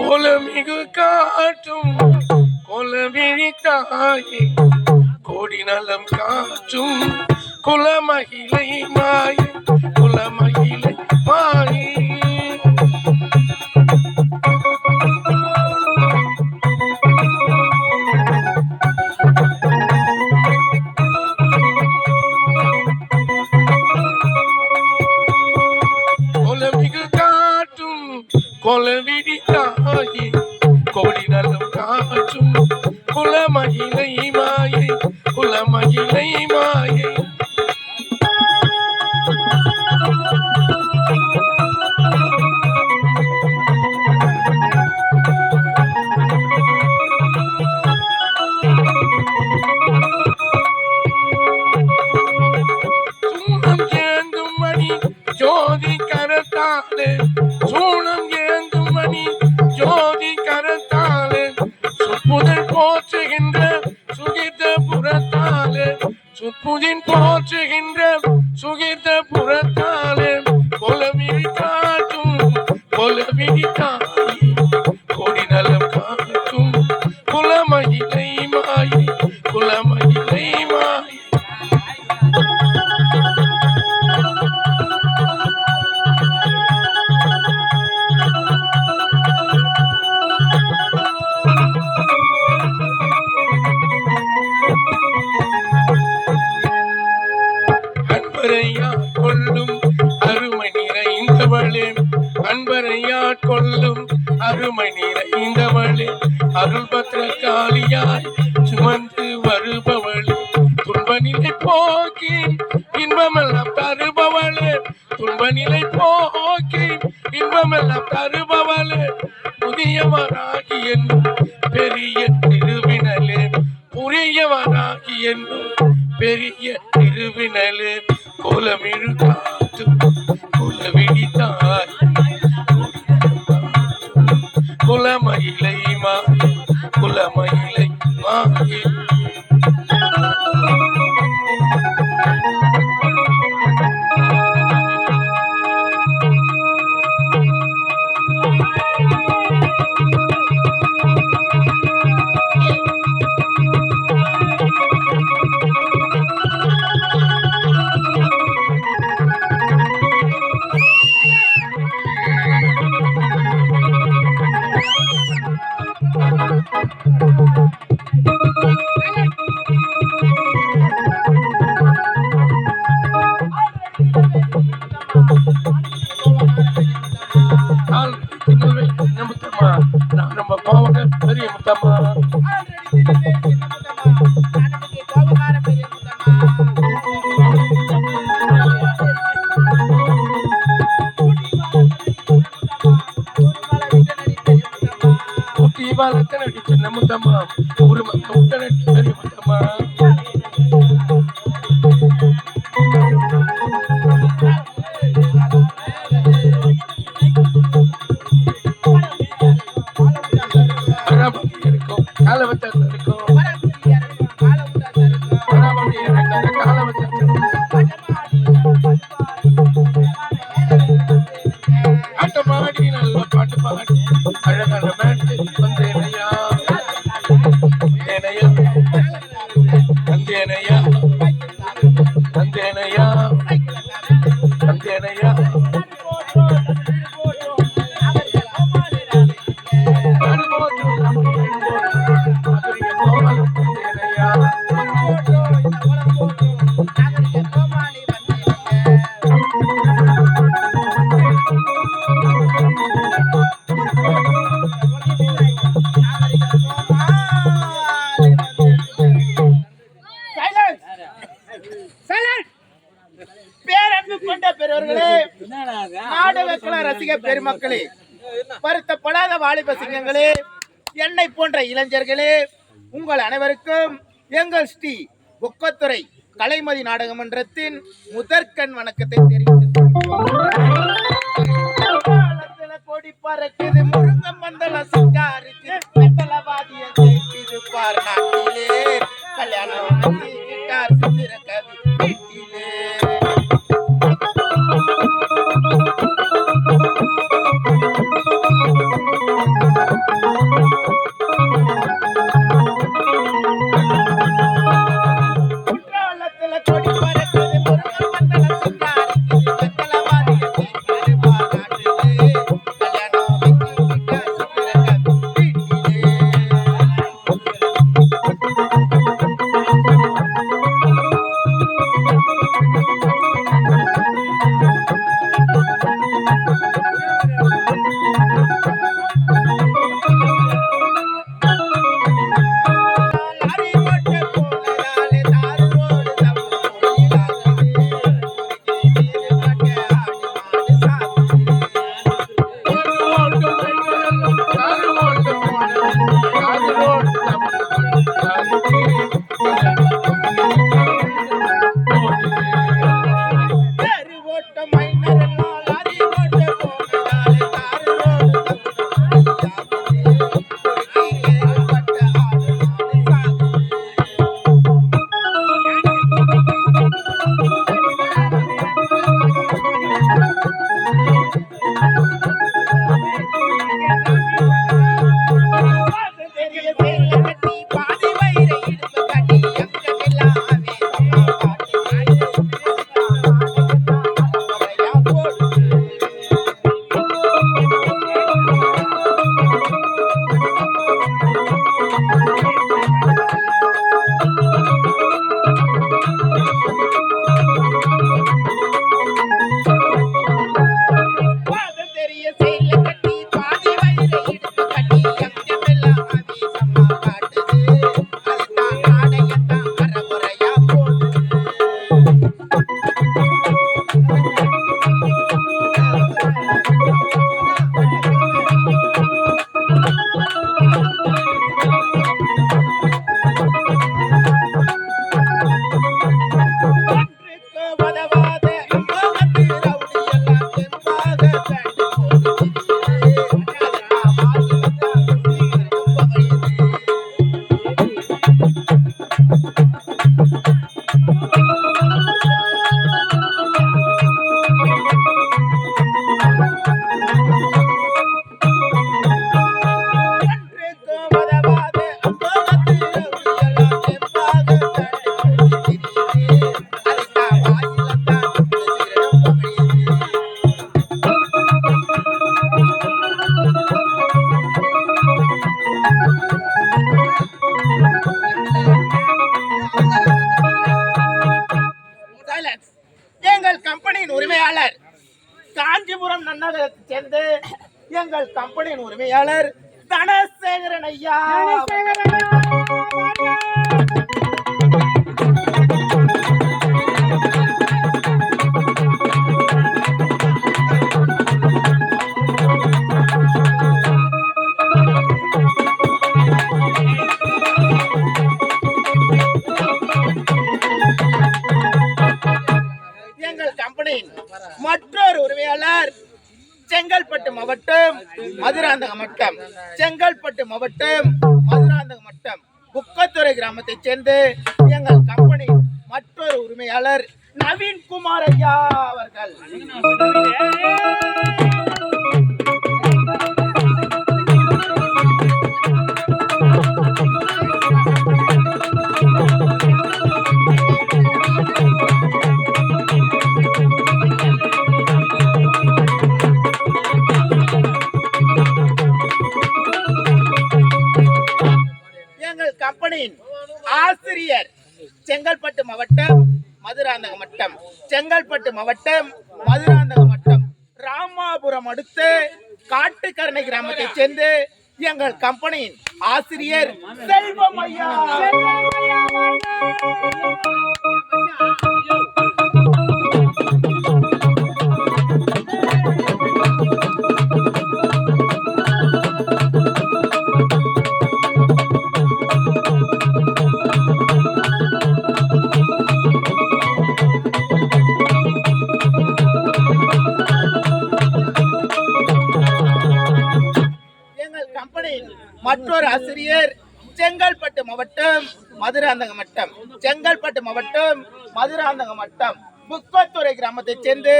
கோலமிகு காட்டும் கோலவிழி தாயே கோடி நலம் காற்றும் குலமகிழை மாயே குலமகிழை மாயே. கொலவிடி தாயே கோடி நலம் காற்றும் குலமகிழை மாயே குலமகிழை மாயை. சுப்புதின் போற்றுகின்ற அருள்பத்ர காளியாய் சுமந்து வருபவளே துன்பநிலை போக்கி இன்பமெல்லாம் தருபவளே துன்பநிலை போக்கி இன்பமெல்லாம் தருபவளே. புதியவராகி என்னும் பெரிய திருவினலே புரியவராகி என்னும் பெரிய திருவினலே குலமிழு மாயே குட்டி பாலத்தனை சின்ன முத்தம்மா ஒரு முத்தனை மக்களே வருத்தப்படாத வாலிப சிங்கங்களே என்னை போன்ற இளைஞர்களே உங்கள் அனைவருக்கும் எங்கள் ஸ்ரீ ஒக்கத்துறை கலைமதி நாடக மன்றத்தின் முதற்கண் வணக்கத்தை தெரிவித்து கொடி பறக்குது காஞ்சிபுரம் சேர்ந்து எங்கள் கம்பெனியின் உரிமையாளர் தனசேகரன் ஐயா. எங்கள் கம்பெனியின் மற்றொரு உரிமையாளர் செங்கல்பட்டு மாவட்டம் மதுராந்தகம் மட்டம். செங்கல்பட்டு மாவட்டம் மதுராந்தகம் மட்டம். குக்கத்துறை கிராமத்தைச் சேர்ந்து எங்கள் கம்பெனி மற்றொரு உரிமையாளர் நவீன் குமார் ஐயா அவர்கள். மாவட்டம் செங்கல்பட்டு மாவட்டம் மதுராந்தகம் வட்டம் ராமாபுரம் அடுத்து காட்டுக்கரணை கிராமத்தைச் சேர்ந்து எங்கள் கம்பெனியின் ஆசிரியர் செல்வம் ஐயா. மதுராந்தக மட்டம். செங்கல்பட்டு மாவட்டம் மதுராந்தக மட்டம். புக்கத்துறை கிராமத்தை சேர்ந்து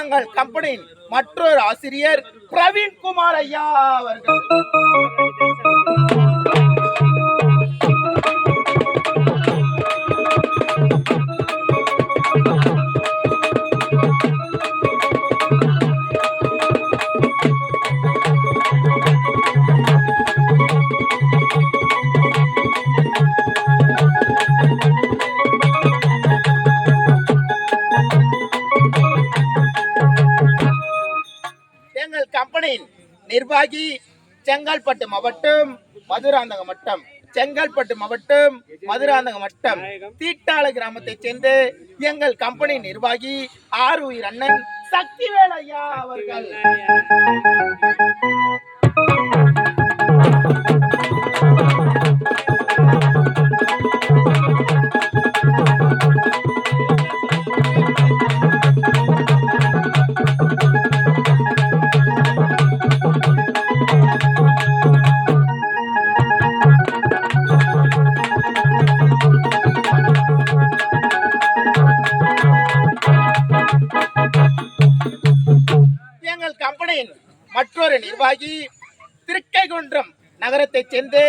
எங்கள் கம்பெனியின் மற்றொரு ஆசிரியர் பிரவீன் குமார் ஐயா அவர்கள். கம்பெனியின் நிர்வாகி செங்கல்பட்டு மாவட்டம் மதுராந்தக மட்டம். செங்கல்பட்டு மாவட்டம் மதுராந்தகம் மட்டம். தீட்டாள கிராமத்தைச் சேர்ந்து எங்கள் கம்பெனி நிர்வாகி ஆர் உயிர் அண்ணன் சக்திவேல் ஐயா அவர்கள். மாவட்டத்தை சேர்ந்து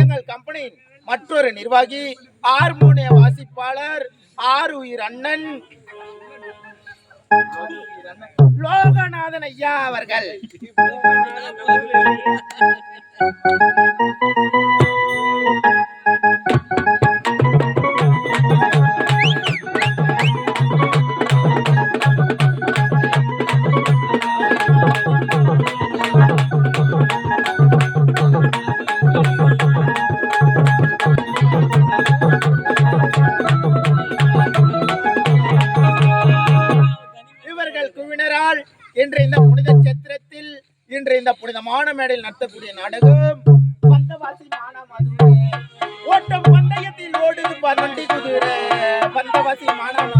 எங்கள் கம்பெனியின் மற்றொரு நிர்வாகி ஹார்மோனிய வாசிப்பாளர் ஆர் உயிர் அண்ணன் லோகநாதன் ஐயா அவர்கள். மேடையில் நடத்தக்கூடிய நாடகம். பந்தவாசி மானாமதுரை ஓட்டம் பந்தயத்தில் ஓடுது பன்னெண்டு குதிரை. பந்தவாசி மானாமதுரை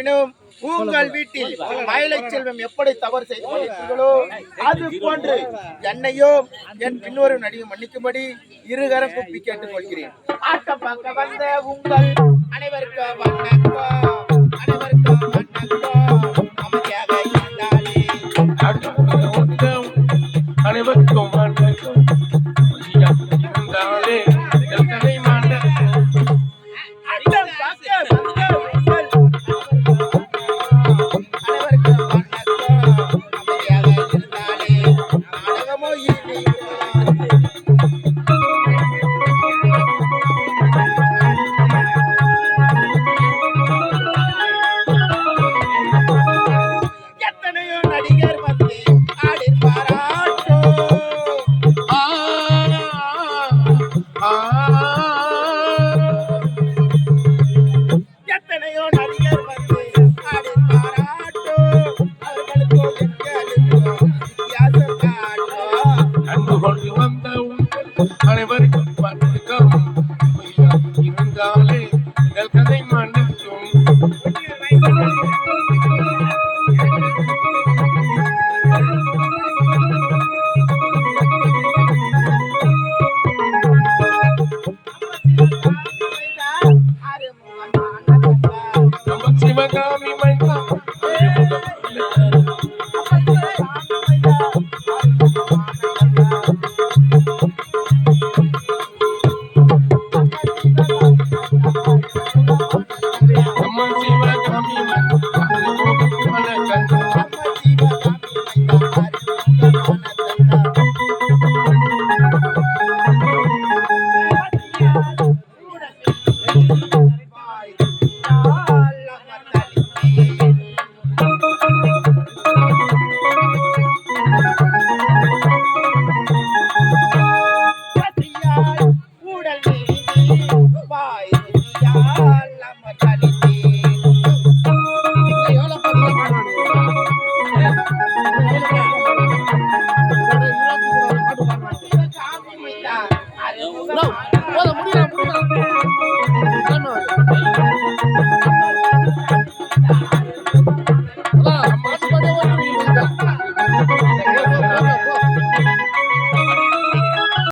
குற்றங்கள் இருப்பினும் உங்கள் வீட்டில் மயிலை செல்வம் எப்படி தவறு செய்து கொண்டிருக்கிறீர்களோ அது போன்று என்னையோ என் பின்னொரு நடிகை மன்னிக்கும்படி இருகரம் கூப்பி கேட்டுக் கொள்கிறேன் ஆட்டம் பார்க்க வந்த உங்கள் அனைவருக்கும் வணக்கம். அனைவருக்கும் வணக்கம் அமைதியாக இருந்தாலே அனைவருக்கும் வணக்கம்.